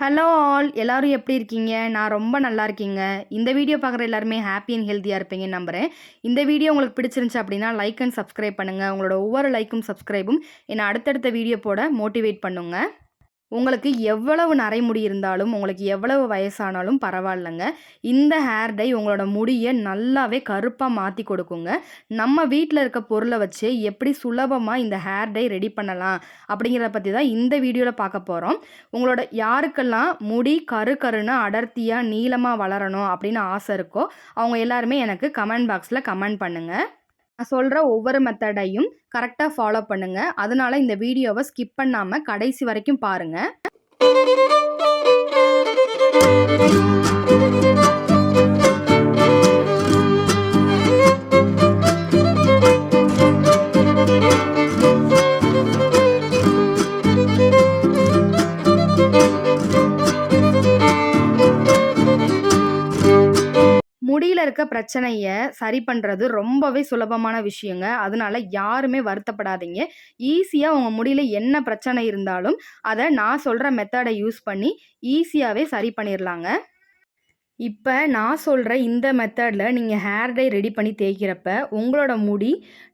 Hello all எல்லோரும் எப்படி இருக்கீங்க? நான் ரொம்ப நல்லா இருக்கீங்க. இந்த வீடியோ பார்க்குற எல்லாருமே ஹாப்பி அண்ட் ஹெல்த்தியாக இருப்பீங்கன்னு நம்புகிறேன் இந்த வீடியோ உங்களுக்கு பிடிச்சிருந்துச்சு அப்படின்னா லைக் அண்ட் சப்ஸ்கிரைப் பண்ணுங்கள் உங்களோட ஒவ்வொரு லைக்கும் சப்ஸ்கிரைபும் என்னை அடுத்தடுத்த வீடியோ போட மோட்டிவேட் பண்ணுங்கள் உங்களுக்கு எவ்வளவு நரைமுடி இருந்தாலும் உங்களுக்கு எவ்வளவு வயசானாலும் பரவாயில்லைங்க. இந்த ஹேர் டை உங்களோட முடியை நல்லாவே கருப்பாக மாற்றி கொடுக்குங்க. நம்ம வீட்டில் இருக்க பொருளை வச்சு எப்படி சுலபமாக இந்த ஹேர் டை ரெடி பண்ணலாம் அப்படிங்கிறத பற்றி தான் இந்த வீடியோவில் பார்க்க போகிறோம் உங்களோட யாருக்கெல்லாம் முடி கரு கருன்னு அடர்த்தியாக நீளமாக வளரணும் அப்படின்னு ஆசை இருக்கோ அவங்க எல்லாருமே எனக்கு கமெண்ட் பாக்ஸில் கமெண்ட் பண்ணுங்கள் நான் சொல்கிற ஒவ்வொரு மெத்தடையும் கரெக்டாக ஃபாலோ பண்ணுங்கள் அதனால் இந்த வீடியோவை ஸ்கிப் பண்ணாமல் கடைசி வரைக்கும் பாருங்கள் பிரச்சனையை சரி பண்ணுறது ரொம்பவே சுலபமான விஷயங்க. அதனால யாருமே வருத்தப்படாதீங்க. ஈஸியாக உங்கள் முடியல என்ன பிரச்சனை இருந்தாலும், அதை நான் சொல்கிற மெத்தடை யூஸ் பண்ணி ஈஸியாகவே சரி பண்ணிடலாங்க இப்போ நான் சொல்கிற இந்த மெத்தடில் நீங்கள் ஹேர் டை ரெடி பண்ணி தேய்க்கிறப்ப, உங்களோட முடி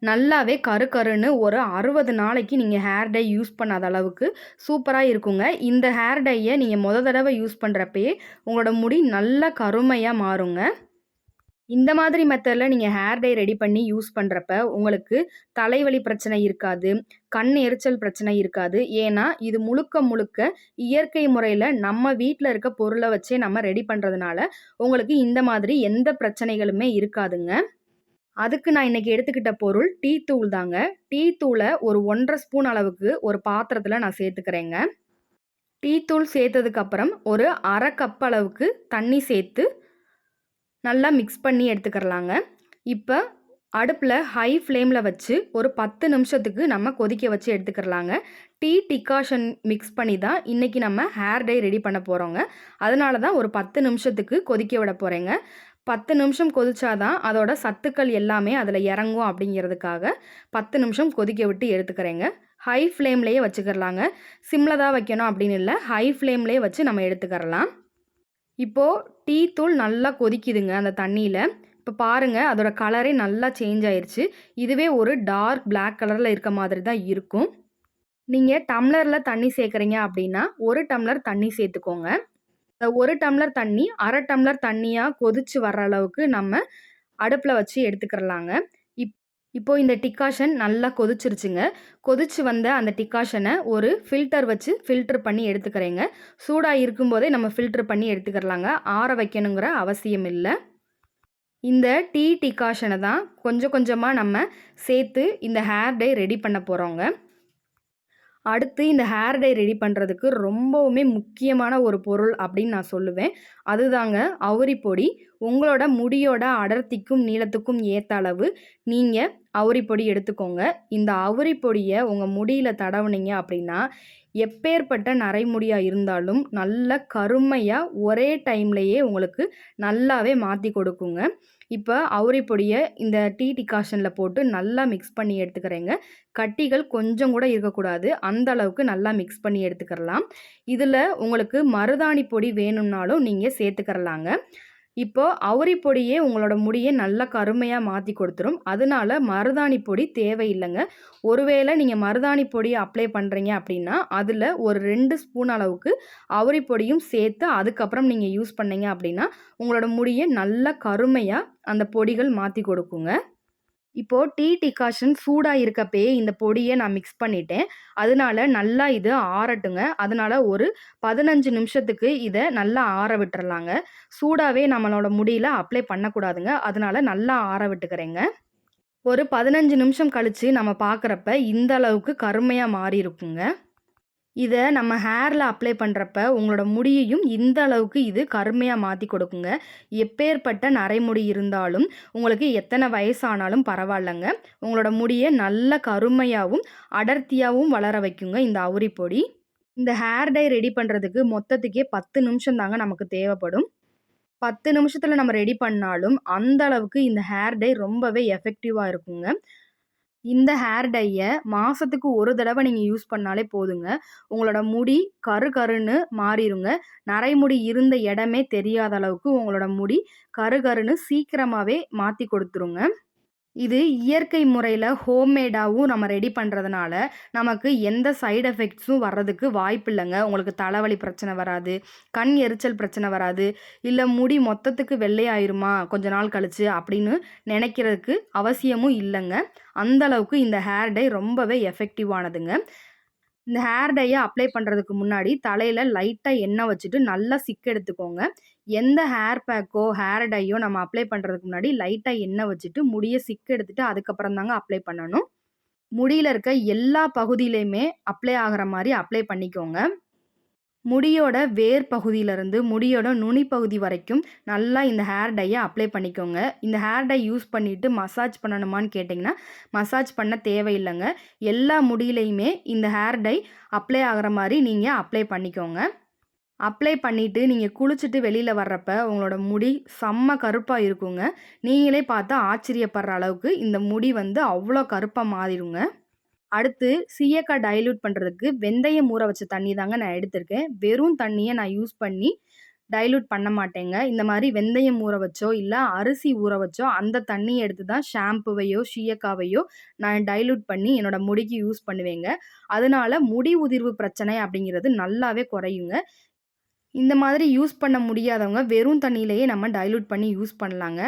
நல்லாவே கரு கருன்னு ஒரு 60 நாளைக்கு நீங்கள் ஹேர் டை யூஸ் பண்ணாத அளவுக்கு சூப்பராக இருக்குங்க. இந்த ஹேர் டையை நீங்கள் முத தடவை யூஸ் பண்ணுறப்பயே உங்களோட முடி நல்லா கருமையாக மாறுங்க. இந்த மாதிரி மெத்தடில் நீங்கள் ஹேர் டை ரெடி பண்ணி யூஸ் பண்ணுறப்ப உங்களுக்கு தலைவலி பிரச்சனை இருக்காது. கண் எரிச்சல் பிரச்சனை இருக்காது. ஏன்னா, இது முழுக்க முழுக்க இயற்கை முறையில் நம்ம வீட்டில் இருக்க பொருளை வச்சே நம்ம ரெடி பண்ணுறதுனால உங்களுக்கு இந்த மாதிரி எந்த பிரச்சனைகளுமே இருக்காதுங்க. அதுக்கு நான் இன்றைக்கி எடுத்துக்கிட்ட பொருள் டீ தூள் தாங்க. டீ தூளை ஒரு 1 1/2 ஸ்பூன் அளவுக்கு ஒரு பாத்திரத்தில் நான் சேர்த்துக்கிறேங்க. டீ தூள் சேர்த்ததுக்கப்புறம் ஒரு அரை கப் அளவுக்கு தண்ணி சேர்த்து நல்லா மிக்ஸ் பண்ணி எடுத்துக்கிறலாங்க. இப்போ அடுப்பில் ஹை ஃப்ளேமில் வச்சு ஒரு 10 நிமிஷத்துக்கு நம்ம கொதிக்க வச்சு எடுத்துக்கிறலாங்க. டீ டிகாஷன் மிக்ஸ் பண்ணி தான் இன்றைக்கி நம்ம ஹேர் டை ரெடி பண்ண போகிறோங்க அதனால தான் ஒரு 10 நிமிஷத்துக்கு கொதிக்க விட போகிறேங்க பத்து நிமிஷம் கொதிச்சாதான் அதோட சத்துக்கள் எல்லாமே அதில் இறங்கும் அப்படிங்கிறதுக்காக 10 நிமிஷம் கொதிக்க விட்டு எடுத்துக்கிறேங்க. ஹை ஃப்ளேம்லேயே வச்சுக்கிறலாங்க. சிம்மில் தான் வைக்கணும் அப்படின்னு இல்லை ஹை ஃப்ளேம்லேயே வச்சு நம்ம எடுத்துக்கிறலாம். இப்போது டீ தூள் நல்லா கொதிக்குதுங்க அந்த தண்ணியில் இப்போ பாருங்கள் அதோட கலரே நல்லா சேஞ்ச் ஆயிடுச்சு இதுவே ஒரு டார்க் பிளாக் கலரில் இருக்க மாதிரி தான் இருக்கும். நீங்கள் டம்ளரில் தண்ணி சேர்க்குறீங்க அப்படின்னா, ஒரு டம்ளர் தண்ணி சேர்த்துக்கோங்க. இந்த 1 டம்ளர் தண்ணி அரை டம்ளர் தண்ணியாக கொதிச்சு வர்ற அளவுக்கு நம்ம அடுப்பில் வச்சு எடுத்துக்கிறலாங்க. இப்போது இந்த டிக்காஷன் நல்லா கொதிச்சிருச்சுங்க. கொதிச்சு வந்த அந்த டிக்காஷனை ஒரு ஃபில்டர் வச்சு ஃபில்டர் பண்ணி எடுத்துக்கிறேங்க. சூடாக இருக்கும்போதே நம்ம ஃபில்டர் பண்ணி எடுத்துக்கிறலாங்க. ஆற வைக்கணுங்கிற அவசியம் இல்லை இந்த டீ டிக்காஷனை தான் கொஞ்சம் கொஞ்சமாக நம்ம சேர்த்து இந்த ஹேர் டை ரெடி பண்ண போகிறோங்க அடுத்து இந்த ஹேர் டை ரெடி பண்ணுறதுக்கு ரொம்பவுமே முக்கியமான ஒரு பொருள் அப்படின்னு நான் சொல்லுவேன். அதுதாங்க அவுரி பொடி. உங்களோட முடியோட அடர்த்திக்கும், நீளத்துக்கும் ஏற்ற அளவு நீங்கள் அவுரி பொடி எடுத்துக்கோங்க. இந்த அவுரி பொடியை உங்கள் முடியில் தடவுனீங்க அப்படின்னா, எப்பேர்ப்பட்ட நரைமுடியாக இருந்தாலும் நல்ல கருமையாக ஒரே டைம்லையே உங்களுக்கு நல்லாவே மாற்றி கொடுக்குங்க. இப்போ அவுரி பொடியை இந்த டீ டிகாஷனில் போட்டு நல்லா மிக்ஸ் பண்ணி எடுத்துக்கிறேங்க. கட்டிகள் கொஞ்சம் கூட இருக்கக்கூடாது. அந்த அளவுக்கு நல்லா மிக்ஸ் பண்ணி எடுத்துக்கிறலாம். இதில் உங்களுக்கு மருதாணி பொடி வேணும்னாலும் நீங்கள் சேர்த்துக்கிறலாங்க. இப்போ அவுரி பொடியே உங்களோட முடியை நல்லா கருமையாக மாற்றி கொடுத்துரும். அதனால மருதாணி பொடி தேவையில்லைங்க ஒருவேளை நீங்கள் மருதாணி பொடி அப்ளை பண்ணுறீங்க அப்படின்னா, அதில் ஒரு ரெண்டு ஸ்பூன் அளவுக்கு அவுரி பொடியும் சேர்த்து அதுக்கப்புறம் நீங்கள் யூஸ் பண்ணீங்க அப்படின்னா, உங்களோட முடியை நல்லா கருமையாக அந்த பொடிகள் மாற்றி கொடுக்குங்க. இப்போது டீ டிகாஷன் சூடாக இருக்கப்பயே இந்த பொடியை நான் மிக்ஸ் பண்ணிட்டேன். அதனால நல்லா இது ஆறட்டுங்க. அதனால் ஒரு 15 நிமிஷத்துக்கு இதை நல்லா ஆற விட்டுறலாங்க. சூடாகவே நம்மளோட முடியில் அப்ளை பண்ணக்கூடாதுங்க. அதனால் நல்லா ஆற விட்டுக்கிறேங்க. ஒரு 15 நிமிஷம் கழிச்சு நம்ம பார்க்குறப்ப இந்த அளவுக்கு கருமையா மாறியிருக்குங்க. இதை நம்ம ஹேரில் அப்ளை பண்ணுறப்ப உங்களோட முடியையும் இந்த அளவுக்கு இது கருமையாக மாற்றி கொடுக்குங்க. எப்பேர்ப்பட்ட நரைமுடி இருந்தாலும், உங்களுக்கு எத்தனை வயசானாலும் பரவாயில்லங்க. உங்களோட முடியை நல்ல கருமையாகவும் அடர்த்தியாகவும் வளர வைக்குங்க இந்த அவுரி பொடி. இந்த ஹேர் டை ரெடி பண்ணுறதுக்கு மொத்தத்துக்கே 10 நிமிஷம் தாங்க நமக்கு தேவைப்படும். பத்து நிமிஷத்தில் நம்ம ரெடி பண்ணாலும், அந்த அளவுக்கு இந்த ஹேர் டை ரொம்பவே எஃபெக்டிவாக இருக்குங்க. இந்த ஹேர் டையை மாதத்துக்கு ஒரு தடவை நீங்கள் யூஸ் பண்ணாலே போதுங்க. உங்களோட முடி கரு கருன்னு மாறிருங்க. நரைமுடி இருந்த இடமே தெரியாத அளவுக்கு உங்களோட முடி கரு கருன்னு சீக்கிரமாகவே மாற்றி கொடுத்துருங்க. இது இயற்கை முறையில் ஹோம்மேடாகவும் நம்ம ரெடி பண்ணுறதுனால நமக்கு எந்த சைடு எஃபெக்ட்ஸும் வர்றதுக்கு வாய்ப்பில்லங்க. உங்களுக்கு தலைவலி பிரச்சனை வராது, கண் எரிச்சல் பிரச்சனை வராது, இல்லை முடி மொத்தத்துக்கு வெள்ளையாயிருமா கொஞ்ச நாள் கழிச்சு அப்படின்னு நினைக்கிறதுக்கு அவசியமும் இல்லைங்க அந்த அளவுக்கு இந்த ஹேர் டை ரொம்பவே எஃபெக்டிவானதுங்க. இந்த ஹேர் டையை அப்ளை பண்ணுறதுக்கு முன்னாடி தலையில் லைட்டாக எண்ணெய் வச்சுட்டு நல்லா சிக்க எடுத்துக்கோங்க. எந்த ஹேர் பேக்கோ, ஹேர் டையோ நம்ம அப்ளை பண்ணுறதுக்கு முன்னாடி லைட்டாக எண்ணெய் வச்சுட்டு முடியை சிக்கு எடுத்துட்டு அதுக்கப்புறம் தாங்க அப்ளை பண்ணணும். முடியில் இருக்க எல்லா பகுதியிலையுமே அப்ளை ஆகிற மாதிரி அப்ளை பண்ணிக்கோங்க. முடியோட வேர் பகுதியிலேருந்து முடியோட நுனி பகுதி வரைக்கும் நல்லா இந்த ஹேர் டையை அப்ளை பண்ணிக்கோங்க. இந்த ஹேர் டை யூஸ் பண்ணிவிட்டு மசாஜ் பண்ணணுமான்னு கேட்டிங்கன்னா மசாஜ் பண்ண தேவையில்லைங்க எல்லா முடியிலையுமே இந்த ஹேர் டை அப்ளை ஆகிற மாதிரி நீங்கள் அப்ளை பண்ணிக்கோங்க. அப்ளை பண்ணிவிட்டு நீங்கள் குளிச்சுட்டு வெளியில் வர்றப்ப உங்களோட முடி செம்ம கருப்பாக இருக்குங்க. நீங்களே பார்த்து ஆச்சரியப்படுற அளவுக்கு இந்த முடி வந்து அவ்வளோ கருப்பாக மாறிடுங்க அடுத்து சீயக்காய் டைல்யூட் பண்ணுறதுக்கு வெந்தயம் ஊற வச்ச தண்ணி தாங்க நான் எடுத்திருக்கேன். வெறும் தண்ணியை நான் யூஸ் பண்ணி டைல்யூட் பண்ண மாட்டேங்க. இந்த மாதிரி வெந்தயம் ஊற வச்சோ, இல்லை அரிசி ஊற வச்சோ அந்த தண்ணியை எடுத்து தான் ஷாம்புவையோ, சீயக்காவையோ நான் டைல்யூட் பண்ணி என்னோட முடிக்கு யூஸ் பண்ணுவேங்க. அதனால முடி உதிர்வு பிரச்சனை அப்படிங்கிறது நல்லாவே குறையுங்க. இந்த மாதிரி யூஸ் பண்ண முடியாதவங்க வெறும் தண்ணியிலேயே நம்ம டைலூட் பண்ணி யூஸ் பண்ணலாங்க.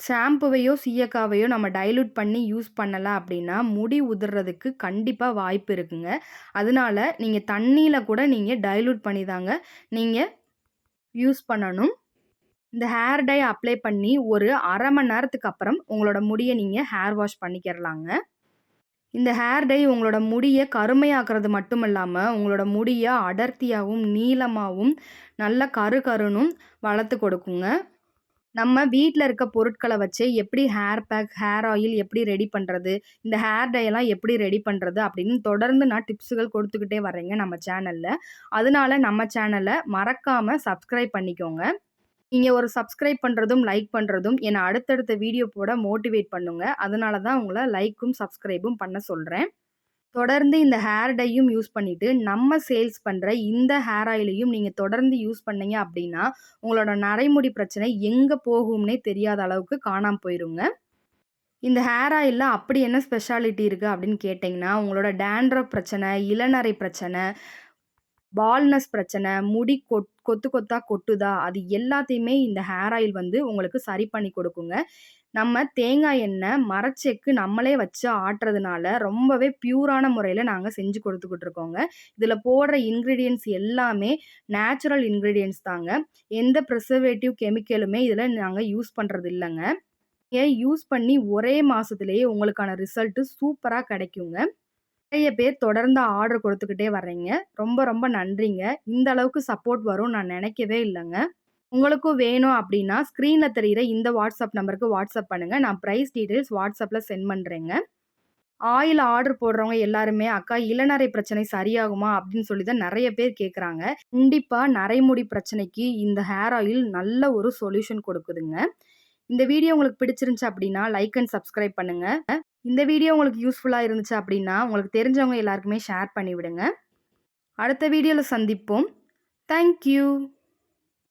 ஷாம்புவையோ, சீயக்காவையோ நம்ம டைலூட் பண்ணி யூஸ் பண்ணலாம் அப்படின்னா, முடி உதிர்றதுக்கு கண்டிப்பாக வாய்ப்பு இருக்குங்க. அதனால நீங்கள் தண்ணியில் கூட நீங்கள் டைலூட் பண்ணி தாங்க நீங்கள் யூஸ் பண்ணணும். இந்த ஹேர் டை அப்ளை பண்ணி ஒரு அரை மணி நேரத்துக்கு அப்புறம் உங்களோட முடியை நீங்கள் ஹேர் வாஷ் பண்ணிக்கிறலாங்க. இந்த ஹேர் டை உங்களோட முடியை கருமையாக்குறது மட்டும் இல்லாமல் உங்களோட முடியை அடர்த்தியாகவும் நீளமாகவும் நல்ல கரு கருணும் வளர்த்து கொடுக்குங்க. நம்ம வீட்டில் இருக்க பொருட்களை வச்சே எப்படி ஹேர் பேக், ஹேர் ஆயில் எப்படி ரெடி பண்ணுறது இந்த ஹேர் டையெல்லாம் எப்படி ரெடி பண்ணுறது அப்படின்னு தொடர்ந்து நான் டிப்ஸுகள் கொடுத்துக்கிட்டே வரேங்க நம்ம சேனலில் அதனால நம்ம சேனலை மறக்காமல் சப்ஸ்கிரைப் பண்ணிக்கோங்க. நீங்கள் ஒரு சப்ஸ்கிரைப் பண்ணுறதும் லைக் பண்ணுறதும் என்னை அடுத்தடுத்த வீடியோ போட மோட்டிவேட் பண்ணுங்க. அதனால தான் உங்களை லைக்கும், சப்ஸ்கிரைபும் பண்ண சொல்கிறேன் தொடர்ந்து இந்த ஹேர் டையும் யூஸ் பண்ணிவிட்டு நம்ம சேல்ஸ் பண்ணுற இந்த ஹேர் ஆயிலையும் நீங்கள் தொடர்ந்து யூஸ் பண்ணீங்க அப்படின்னா, உங்களோட நரைமுடி பிரச்சனை எங்கே போகும்னே தெரியாத அளவுக்கு காணாமல் போயிருங்க. இந்த ஹேர் ஆயிலில் அப்படி என்ன ஸ்பெஷாலிட்டி இருக்குது அப்படின்னு கேட்டிங்கன்னா உங்களோட டேண்ட்ரப் பிரச்சனை, இளநரை பிரச்சனை, பால்னஸ் பிரச்சனை, முடி கொட் கொத்து கொத்தா கொட்டுதா, அது எல்லாத்தையுமே இந்த ஹேர் ஆயில் வந்து உங்களுக்கு சரி பண்ணி கொடுக்குங்க. நம்ம தேங்காய் எண்ணெய், மரச்செக்கு நம்மளே வச்சு ஆட்டுறதுனால ரொம்பவே பியூரான முறையில் நாங்கள் செஞ்சு கொடுத்துக்கிட்டு இருக்கோங்க. இதில் போடுற இன்க்ரீடியன்ஸ் எல்லாமே நேச்சுரல் இன்க்ரீடியன்ஸ் தாங்க. எந்த ப்ரிசர்வேட்டிவ் கெமிக்கலுமே இதில் நாங்கள் யூஸ் பண்ணுறது இல்லைங்க யூஸ் பண்ணி ஒரே மாதத்துலேயே உங்களுக்கான ரிசல்ட்டு சூப்பராக கிடைக்குங்க. நிறைய பேர் தொடர்ந்து ஆர்டர் கொடுத்துக்கிட்டே வர்றீங்க. ரொம்ப ரொம்ப நன்றிங்க. இந்த அளவுக்கு சப்போர்ட் வரும்னு நான் நினைக்கவே இல்லைங்க உங்களுக்கும் வேணும் அப்படின்னா, ஸ்க்ரீனில் தெரியிற இந்த வாட்ஸ்அப் நம்பருக்கு வாட்ஸ்அப் பண்ணுங்க. நான் ப்ரைஸ் டீட்டெயில்ஸ் வாட்ஸ்அப்பில் சென்ட் பண்ணுறேங்க ஆயில் ஆர்டர் போடுறவங்க எல்லாருமே, "அக்கா இளநரை பிரச்சனை சரியாகுமா?" அப்படின்னு சொல்லி தான் நிறைய பேர் கேட்குறாங்க. கண்டிப்பாக நரைமுடி பிரச்சனைக்கு இந்த ஹேர் ஆயில் நல்ல ஒரு சொல்யூஷன் கொடுக்குதுங்க. இந்த வீடியோ உங்களுக்கு பிடிச்சிருந்துச்சு அப்படின்னா, லைக் அண்ட் சப்ஸ்கிரைப் பண்ணுங்க. இந்த வீடியோ உங்களுக்கு யூஸ்ஃபுல்லாக இருந்துச்சு அப்படின்னா, உங்களுக்கு தெரிஞ்சவங்க எல்லாருக்குமே ஷேர் பண்ணிவிடுங்க அடுத்த வீடியோவில் சந்திப்போம். தேங்க்யூ